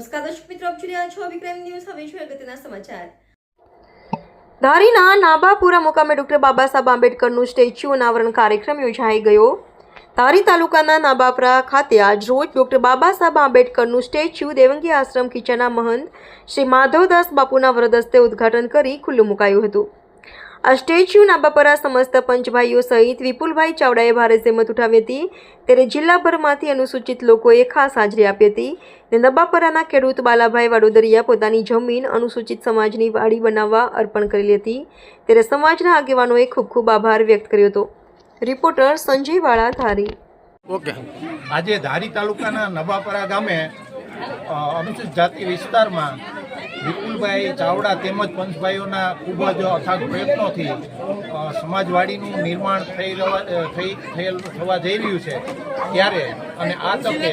નમસ્કાર દર્શક મિત્રો, આપ જોઈ રહ્યા છો વિક્રમ ન્યૂઝ. હવે જોઈએ અગત્યના સમાચાર. ધારીના નાબાપુરા મુકામે ડોક્ટર બાબા સાહેબ આંબેડકરનું સ્ટેચ્યુ અનાવરણ કાર્યક્રમ યોજાઈ ગયો. ધારી તાલુકાના નાબાપુરા ખાતે આજ રોજ ડોક્ટર બાબા સાહેબ આંબેડકરનું સ્ટેચ્યુ દેવંગી આશ્રમ કિચનના મહંત શ્રી માધવદાસ બાપુના વરદસ્તે ઉદ્ઘાટન કરી ખુલ્લું મુકાયું હતું. આ સ્ટેચ્યુ નાબાપરા સમસ્ત પંચભાઈઓ સહિત વિપુલભાઈ ચાવડાએ ભારે જેમત ઉઠાવી હતી. ત્યારે જિલ્લાભરમાંથી અનુસૂચિત લોકોએ ખાસ હાજરી આપી હતી. ને નબાપરાના ખેડૂત બાલાભાઈ વાડોદરિયા પોતાની જમીન અનુસૂચિત સમાજની વાડી બનાવવા અર્પણ કરેલી હતી. ત્યારે સમાજના આગેવાનોએ ખૂબ ખૂબ આભાર વ્યક્ત કર્યો હતો. રિપોર્ટર સંજય વાળા, ધારી. ઓકે. આજે ધારી તાલુકાના નબાપરા ગામે અનુસૂચિત જાતિ વિસ્તારમાં વિપુલભાઈ ચાવડા તેમજ પંચભાઈઓના ખૂબ જ અથાગ પ્રયત્નોથી સમાજવાડીનું નિર્માણ થઈ રહેવા થઈ, થયેલ, થવા જઈ રહ્યું છે ત્યારે અને આ તકે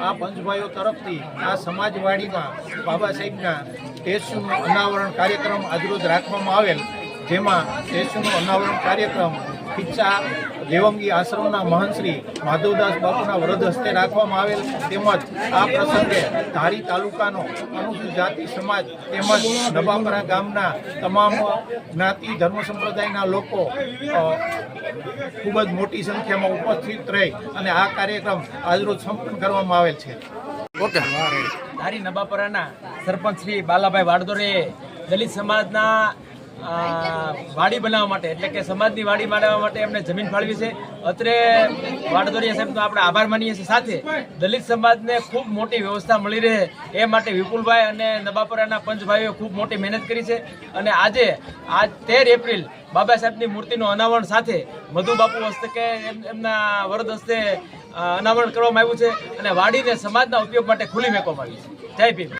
આ પંચભાઈઓ તરફથી આ સમાજવાડીમાં બાબા સાહેબના સ્ટેચ્યુનું અનાવરણ કાર્યક્રમ આજરોજ રાખવામાં આવેલ, જેમાં સ્ટેચ્યુનું અનાવરણ કાર્યક્રમ ખીચા દેવંગી આશ્રમના મહંતશ્રી માધવદાસ બાપુના વ્રત હસ્તે રાખવામાં આવેલ તેમજ આ પ્રસંગે ધારી તાલુકાનો અનુસૂચિત જાતિ સમાજ તેમજ નવાપરા ગામના તમામ જ્ઞાતિ ધર્મ સંપ્રદાયના લોકો ખૂબ જ મોટી સંખ્યામાં ઉપસ્થિત રહી અને આ કાર્યક્રમ આજરોજ સંપન્ન કરવામાં આવેલ છે. ઓકે. ધારી નબાપરાના સરપંચ શ્રી બાલાભાઈ વાડદોરે દલિત સમાજના વાડી બનાવવા માટે, એટલે કે સમાજની વાડી બનાવવા માટે એમને જમીન ફાળવી છે. અત્રે વાડદોરિયા સાહેબનો આપણે આભાર માનીએ છીએ. સાથે દલિત સમાજને ખૂબ મોટી વ્યવસ્થા મળી રહે એ માટે વિપુલભાઈ અને નબાપરાના પંચભાઈઓ ખૂબ મોટી મહેનત કરી છે. અને આજે, આજ તેર એપ્રિલ બાબા સાહેબની મૂર્તિનું અનાવરણ સાથે મધુબાપુ હસ્તકે એમ- એમના વરદ હસ્તે અનાવરણ કરવામાં આવ્યું છે. અને વાડીને સમાજના ઉપયોગ માટે ખુલ્લી મેકવામાં આવી છે. જય ભીમ.